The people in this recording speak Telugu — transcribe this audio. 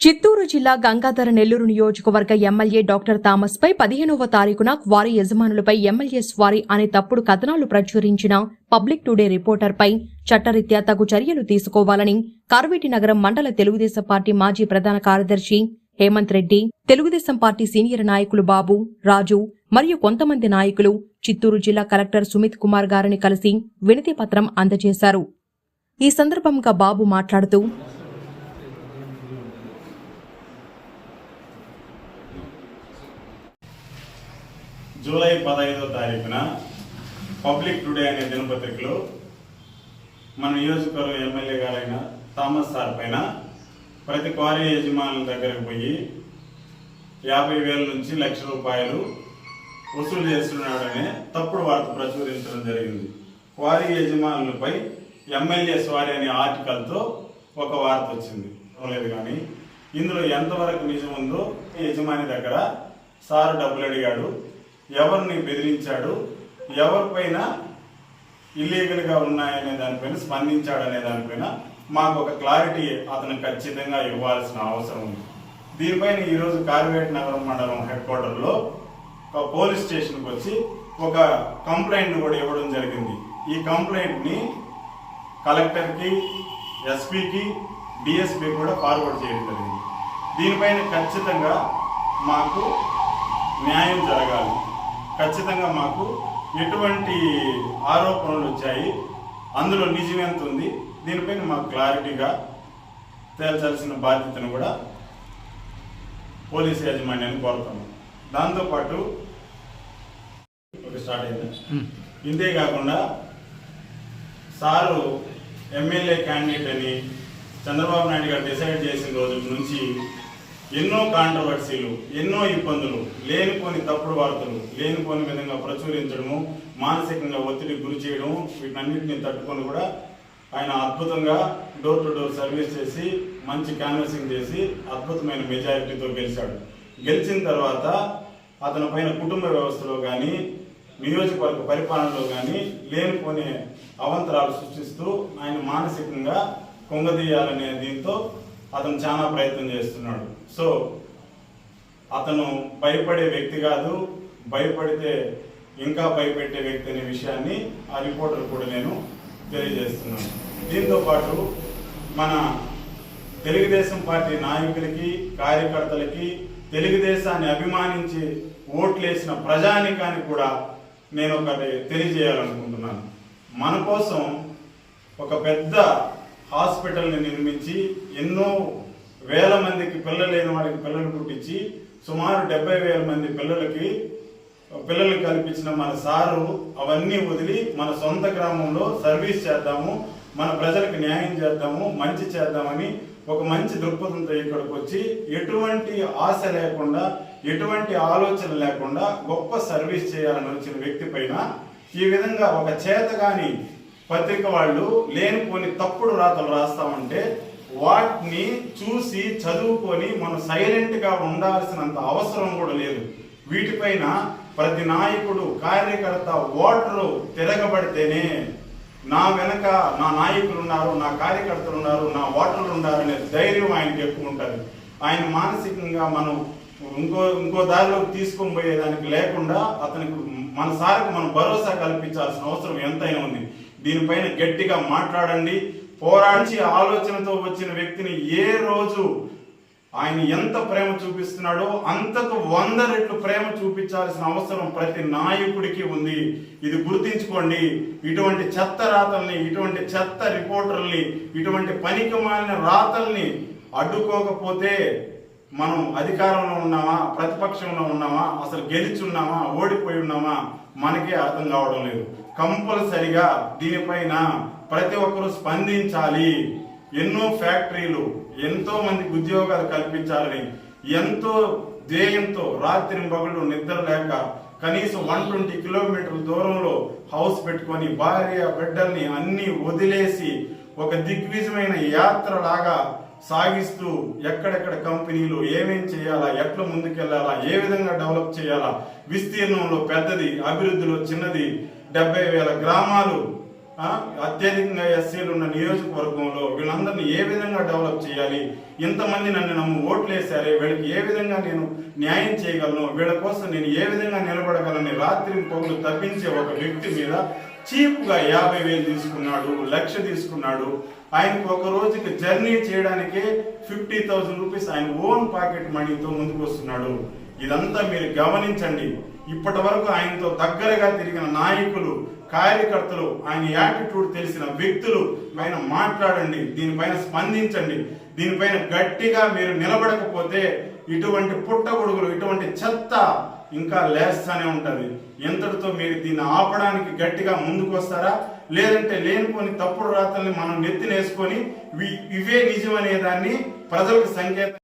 చిత్తూరు జిల్లా గంగాధర నెల్లూరు నియోజకవర్గ ఎమ్మెల్యే డాక్టర్ థామస్ పై పదిహేనవ తారీఖున క్వారీ యజమానులపై ఎమ్మెల్యే స్వారీ అనే తప్పుడు కథనాలు ప్రచురించిన పబ్లిక్ టుడే రిపోర్టర్పై చట్టరీత్యా తగు చర్యలు తీసుకోవాలని కార్వేటి నగరం మండల తెలుగుదేశం పార్టీ మాజీ ప్రధాన కార్యదర్శి హేమంత్ రెడ్డి తెలుగుదేశం పార్టీ సీనియర్ నాయకులు బాబు రాజు మరియు కొంతమంది నాయకులు చిత్తూరు జిల్లా కలెక్టర్ సుమిత్ కుమార్ గారిని కలిసి వినతి పత్రం అందజేశారు. ఈ సందర్భంగా బాబు మాట్లాడుతూ జూలై పదహైదో తారీఖున పబ్లిక్ టుడే అనే దినపత్రికలో మన నియోజకవర్గం ఎమ్మెల్యే గారైన థామస్ సార్ పైన ప్రతి క్వారీ యజమానుల దగ్గరకు పోయి యాభై వేల నుంచి లక్ష రూపాయలు వసూలు చేస్తున్నాడనే తప్పుడు వార్త ప్రచురించడం జరిగింది. క్వారీ యజమానులపై ఎమ్మెల్యే స్వారీ అనే ఆర్టికల్తో ఒక వార్త వచ్చింది. లేదు కానీ ఇందులో ఎంతవరకు నిజం ఉందో ఈ యజమాని దగ్గర సారు డబ్బులు అడిగాడు. ఎవరిని బెదిరించాడు ఎవరిపైన ఇల్లీగల్గా ఉన్నాయనే దానిపైన స్పందించాడు అనే దానిపైన మాకు ఒక క్లారిటీ అతను ఖచ్చితంగా ఇవ్వాల్సిన అవసరం ఉంది. దీనిపైన ఈరోజు కార్వేట్ నగరం మండలం హెడ్ క్వార్టర్లో ఒక పోలీస్ స్టేషన్కి వచ్చి ఒక కంప్లైంట్ కూడా ఇవ్వడం జరిగింది. ఈ కంప్లైంట్ని కలెక్టర్కి ఎస్పీకి డిఎస్పీ కూడా ఫార్వర్డ్ చేయడం జరిగింది. దీనిపైన ఖచ్చితంగా మాకు న్యాయం జరగాలి. ఖచ్చితంగా మాకు ఎటువంటి ఆరోపణలు వచ్చాయి అందులో నిజం ఎంత ఉంది దీనిపైన మాకు క్లారిటీగా తేల్చాల్సిన బాధ్యతను కూడా పోలీస్ యాజమాన్యాన్ని కోరుతాము దాంతోపాటు స్టార్ట్ అయింది. ఇంతే కాకుండా సారు ఎమ్మెల్యే క్యాండిడేట్ అని చంద్రబాబు నాయుడు గారు డిసైడ్ చేసిన రోజు నుంచి ఎన్నో కాంట్రవర్సీలు ఎన్నో ఇబ్బందులు లేనిపోని తప్పుడు వార్తలు లేనిపోని విధంగా ప్రచురించడము మానసికంగా ఒత్తిడికి గురి చేయడం వీటన్నిటిని తట్టుకొని కూడా ఆయన అద్భుతంగా డోర్ టు డోర్ సర్వీస్ చేసి మంచి క్యాన్వసింగ్ చేసి అద్భుతమైన మెజారిటీతో గెలిచాడు. గెలిచిన తర్వాత అతని పైన కుటుంబ వ్యవస్థలో కానీ నియోజకవర్గ పరిపాలనలో కానీ లేనిపోని అవంతరాలు సృష్టిస్తూ ఆయన మానసికంగా కుంగదీయాలనే దీంతో అతను చాలా ప్రయత్నం చేస్తున్నాడు. సో అతను భయపడే వ్యక్తి కాదు. భయపడితే ఇంకా భయపెట్టే వ్యక్తి అనే విషయాన్ని ఆ రిపోర్టర్ కూడా నేను తెలియజేస్తున్నాను. దీంతో పాటు మన తెలుగుదేశం పార్టీ నాయకులకి కార్యకర్తలకి తెలుగుదేశాన్ని అభిమానించి ఓట్లేసిన ప్రజానికానికి కూడా నేను ఒకటి తెలియజేయాలనుకుంటున్నాను. మన కోసం ఒక పెద్ద హాస్పిటల్ని నిర్మించి ఎన్నో వేల మందికి పిల్లలు లేని వాళ్ళకి పిల్లలు పుట్టించి సుమారు డెబ్బై వేల మంది పిల్లలకి పిల్లలు కల్పించిన మన సారు అవన్నీ వదిలి మన సొంత గ్రామంలో సర్వీస్ చేద్దాము మన ప్రజలకు న్యాయం చేద్దాము మంచి చేద్దామని ఒక మంచి దృక్పథంతో ఇక్కడికి వచ్చి ఎటువంటి ఆశ లేకుండా ఎటువంటి ఆలోచన లేకుండా గొప్ప సర్వీస్ చేయాలని వచ్చిన వ్యక్తి పైన ఈ విధంగా ఒక చేతగాని పత్రిక వాళ్ళు లేనిపోని తప్పుడు రాతలు రాస్తామంటే వాటిని చూసి చదువుకొని మనం సైలెంట్గా ఉండాల్సినంత అవసరం కూడా లేదు. వీటిపైన ప్రతి నాయకుడు కార్యకర్త ఓటరు తిరగబడితేనే నా వెనక నా నాయకులు ఉన్నారు నా కార్యకర్తలు ఉన్నారు నా ఓటర్లు ఉన్నారు అనే ధైర్యం ఆయనకి ఎక్కువ ఉంటుంది. ఆయన మానసికంగా మనం ఇంకో ఇంకో దారిలోకి తీసుకొని పోయేదానికి లేకుండా అతనికి మన సార్కి మనం భరోసా కల్పించాల్సిన అవసరం ఎంతైనా ఉంది. దీనిపైన గట్టిగా మాట్లాడండి. పోరాడించి ఆలోచనతో వచ్చిన వ్యక్తిని ఏ రోజు ఆయన ఎంత ప్రేమ చూపిస్తున్నాడో అంతకు వంద రెట్లు ప్రేమ చూపించాల్సిన అవసరం ప్రతి నాయకుడికి ఉంది. ఇది గుర్తించుకోండి. ఇటువంటి చెత్త రాతల్ని ఇటువంటి చెత్త రిపోర్టర్ని ఇటువంటి పనికిమాలిన రాతల్ని అడ్డుకోకపోతే మనం అధికారంలో ఉన్నామా? ప్రతిపక్షంలో ఉన్నామా? అసలు గెలిచున్నామా? ఓడిపోయి ఉన్నామా? మనకే అర్థం కావడం లేదు. కంపల్సరిగా దీనిపైన ప్రతి ఒక్కరూ స్పందించాలి. ఎన్నో ఫ్యాక్టరీలు ఎంతో మందికి ఉద్యోగాలు కల్పించాలని ఎంతో ధ్యేయంతో రాత్రి పగళ్ళు నిద్ర లేక కనీసం వన్ ట్వంటీ కిలోమీటర్ల దూరంలో హౌస్ పెట్టుకొని భార్య బిడ్డల్ని అన్ని వదిలేసి ఒక దిగ్విజమైన యాత్ర లాగా సాగిస్తూ ఎక్కడెక్కడ కంపెనీలు ఏమేం చేయాలా ఎట్లా ముందుకెళ్ళాలా ఏ విధంగా డెవలప్ చేయాలా విస్తీర్ణంలో పెద్దది అభివృద్ధిలో చిన్నది డెబ్బై వేల గ్రామాలు అత్యధికంగా ఎస్సీలు ఉన్న నియోజకవర్గంలో వీళ్ళందరినీ ఏ విధంగా డెవలప్ చేయాలి? ఇంతమంది నన్ను నమ్ము ఓట్లు వేశారే వీళ్ళకి ఏ విధంగా నేను న్యాయం చేయగలను? వీళ్ళ కోసం నేను ఏ విధంగా నిలబడగలని? రాత్రి పౌరులు తప్పించే ఒక వ్యక్తి మీద చీప్గా యాభై వేలు తీసుకున్నాడు లక్ష తీసుకున్నాడు. ఆయనకు ఒక రోజుకి జర్నీ చేయడానికే ఫిఫ్టీ థౌజండ్ రూపీస్ ఆయన ఓన్ పాకెట్ మనీతో ముందుకు వస్తున్నాడు ఇదంతా మీరు గమనించండి. ఇప్పటి వరకు ఆయనతో దగ్గరగా తిరిగిన నాయకులు కార్యకర్తలు ఆయన యాటిట్యూడ్ తెలిసిన వ్యక్తులు పైన మాట్లాడండి దీనిపైన స్పందించండి. దీనిపైన గట్టిగా మీరు నిలబడకపోతే ఇటువంటి పుట్టగొడుగులు ఇటువంటి చెత్త ఇంకా లేస్తానే ఉంటుంది. ఎంతటితో మీరు దీన్ని ఆపడానికి గట్టిగా ముందుకు వస్తారా లేదంటే లేనిపోని తప్పుడు రాతల్ని మనం నెత్తినేసుకొని ఇవే నిజమనే దాన్ని ప్రజలకు సంకేతం